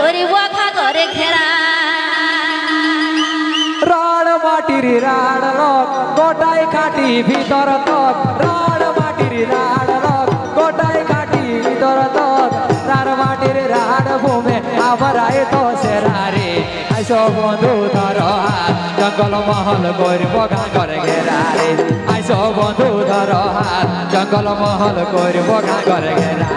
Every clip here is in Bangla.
ধরে ওয়াখা ধরে ঘেরা। রড মাটির রাড লক, গোটাই খাটি ভিতর তক রড মাটির রাড লক, গোটাই খাটি ভিতর তক রার মাটির রাড ভূমে আবার আয় তো সেরারে আইসো বন্ধু ধর হাত জঙ্গল মহল করব গান করে ঘেরা রে। আইসো বন্ধু ধর হাত জঙ্গল মহল করব গান করে ঘেরা।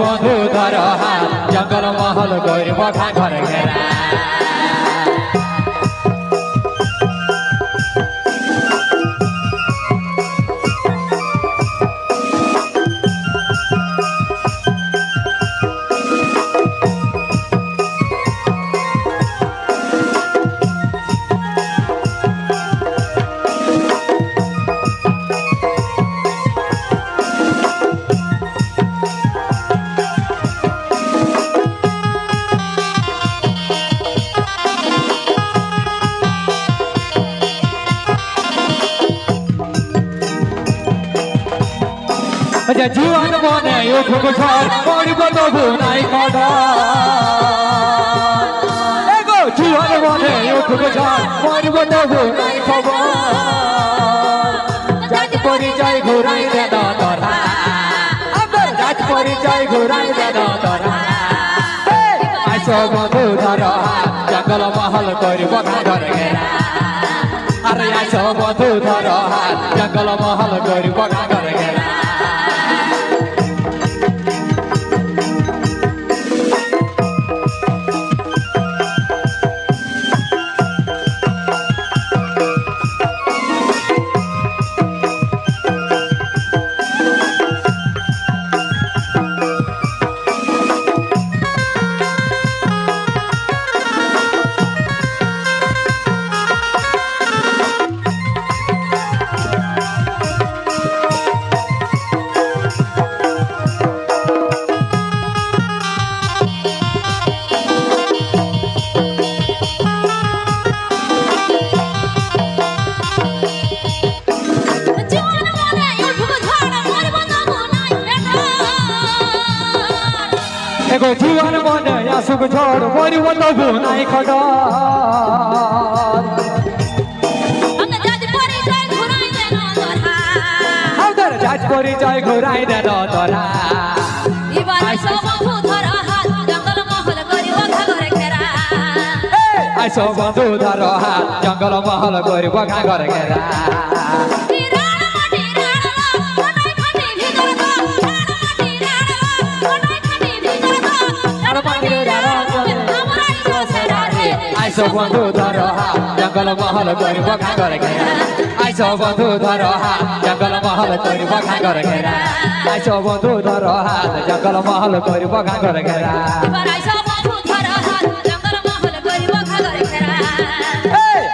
বন্ধু ধর জঙ্গল মহল করব ঘর ঘেরা। জীবন মনে উঠুক ঝড় পড়ব তবু নাই এগো জীবন মনে উঠুক ঝড় পড়ব তবু নাই খবর। জাত পরিচয় ঘুরাই দেন তোরা আমার জাত পরিচয় ঘুরাই দেন তোরা আইসো বন্ধু ধর, জঙ্গল মহল করব ঘর ঘেরা। আরে আইসো বন্ধু ধর, জঙ্গল মহল করব ঘর ঘেরা। এগো জীবন মনে আসুক ঝড় মরিব তবু নাই খডর জাজ পরিচয় ঘুরাই দেন তোরা আইসো বন্ধু ধর হাত জঙ্গল মহল করিব ঘাগর ঘেরা আইসো বন্ধু ধর হাত জঙ্গল মহল করিব ঘাগর ঘেরা। আইসো বন্ধু ধর হাত জঙ্গল মহল করিব ঘাগর ঘেরা। আইসো বন্ধু ধর হাত জঙ্গল মহল করিব ঘাগর ঘেরা।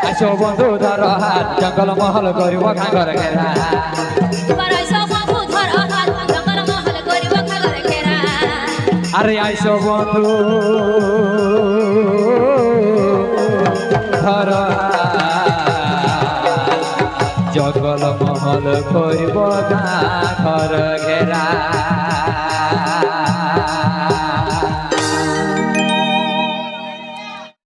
আইসো বন্ধু ধর হাত জঙ্গল মহল করিব ঘাগর ঘেরা। আরে আইসো বন্ধু। ধর। জগল মহল করব ঘর ঘেরা।